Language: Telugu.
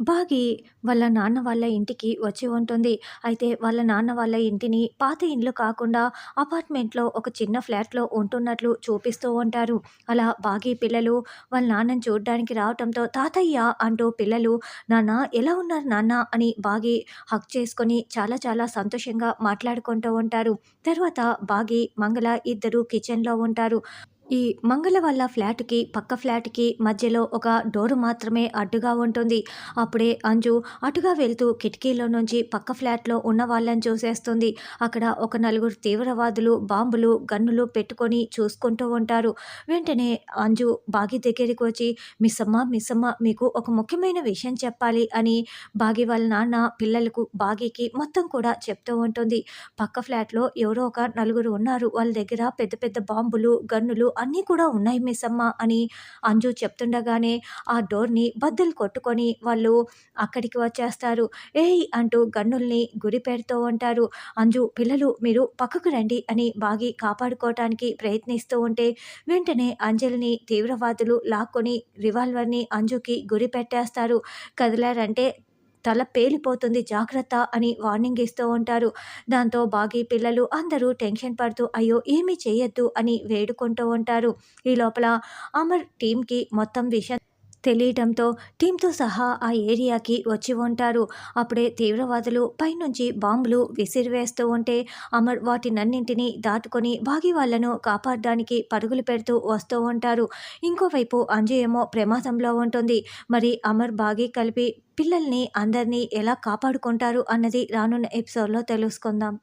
బాగి వాళ్ళ నాన్న వాళ్ళ ఇంటికి వచ్చి ఉంటుంది. అయితే వాళ్ళ నాన్న వాళ్ళ ఇంటిని పాత ఇండ్లు కాకుండా అపార్ట్మెంట్‌లో ఒక చిన్న ఫ్లాట్‌లో ఉంటున్నట్లు చూపిస్తూ ఉంటారు. అలా బాగి పిల్లలు వాళ్ళ నాన్నని చూడడానికి రావటంతో తాతయ్య అంటూ పిల్లలు నాన్న ఎలా ఉన్నారు నాన్న అని బాగి హక్ చేసుకొని చాలా చాలా సంతోషంగా మాట్లాడుకుంటూ ఉంటారు. తర్వాత బాగి, మంగళ ఇద్దరు కిచెన్‌లో ఉంటారు. ఈ మంగళ వాళ్ళ ఫ్లాట్‌కి పక్క ఫ్లాట్‌కి మధ్యలో ఒక డోరు మాత్రమే అడ్డుగా ఉంటుంది. అప్పుడే అంజు అటుగా వెళ్తూ కిటికీలో నుంచి పక్క ఫ్లాట్‌లో ఉన్న వాళ్ళని చూసేస్తుంది. అక్కడ ఒక నలుగురు తీవ్రవాదులు బాంబులు, గన్నులు పెట్టుకొని చూసుకుంటూ ఉంటారు. వెంటనే అంజు బాగి దగ్గరికి వచ్చి మిస్సమ్మ మిస్సమ్మ మీకు ఒక ముఖ్యమైన విషయం చెప్పాలి అని బాగి వాళ్ళ నాన్న పిల్లలకు బాగీకి మొత్తం కూడా చెప్తూ ఉంటుంది. పక్క ఫ్లాట్‌లో ఎవరో ఒక నలుగురు ఉన్నారు. వాళ్ళ దగ్గర పెద్ద పెద్ద బాంబులు, గన్నులు అన్నీ కూడా ఉన్నాయి మిస్సమ్మ అని అంజు చెప్తుండగానే ఆ డోర్‌ని బద్దలు కొట్టుకొని వాళ్ళు అక్కడికి వచ్చేస్తారు. ఏయ్! అంటూ గన్నుల్ని గురిపెడుతూ ఉంటారు. అంజు పిల్లలు మీరు పక్కకు రండి అని బాగి కాపాడుకోవటానికి ప్రయత్నిస్తూ ఉంటే వెంటనే అంజలిని తీవ్రవాదులు లాక్కొని రివాల్వర్‌ని అంజుకి గురిపెట్టేస్తారు. కదలారంటే తల పేలిపోతుంది జాగ్రత్త అని వార్నింగ్ ఇస్తూ ఉంటారు. దాంతో బాగి పిల్లలు అందరూ టెన్షన్ పడుతూ అయ్యో! ఏమీ చేయొద్దు అని వేడుకుంటూ ఉంటారు. ఈ లోపల అమర్ టీంకి మొత్తం విషయం తెలియటంతో టీంతో సహా ఆ ఏరియాకి వచ్చి ఉంటారు. అప్పుడే తీవ్రవాదులు పైనుంచి బాంబులు విసిరివేస్తూ ఉంటే అమర్ వాటినన్నింటినీ దాటుకొని బాగి వాళ్ళను కాపాడడానికి పరుగులు పెడుతూ వస్తూ ఉంటారు. ఇంకోవైపు అంజు ఏమో ప్రమాదంలో ఉంటుంది. మరి అమర్, బాగి కలిపి పిల్లల్ని అందరినీ ఎలా కాపాడుకుంటారు అన్నది రానున్న ఎపిసోడ్‌లో తెలుసుకుందాం.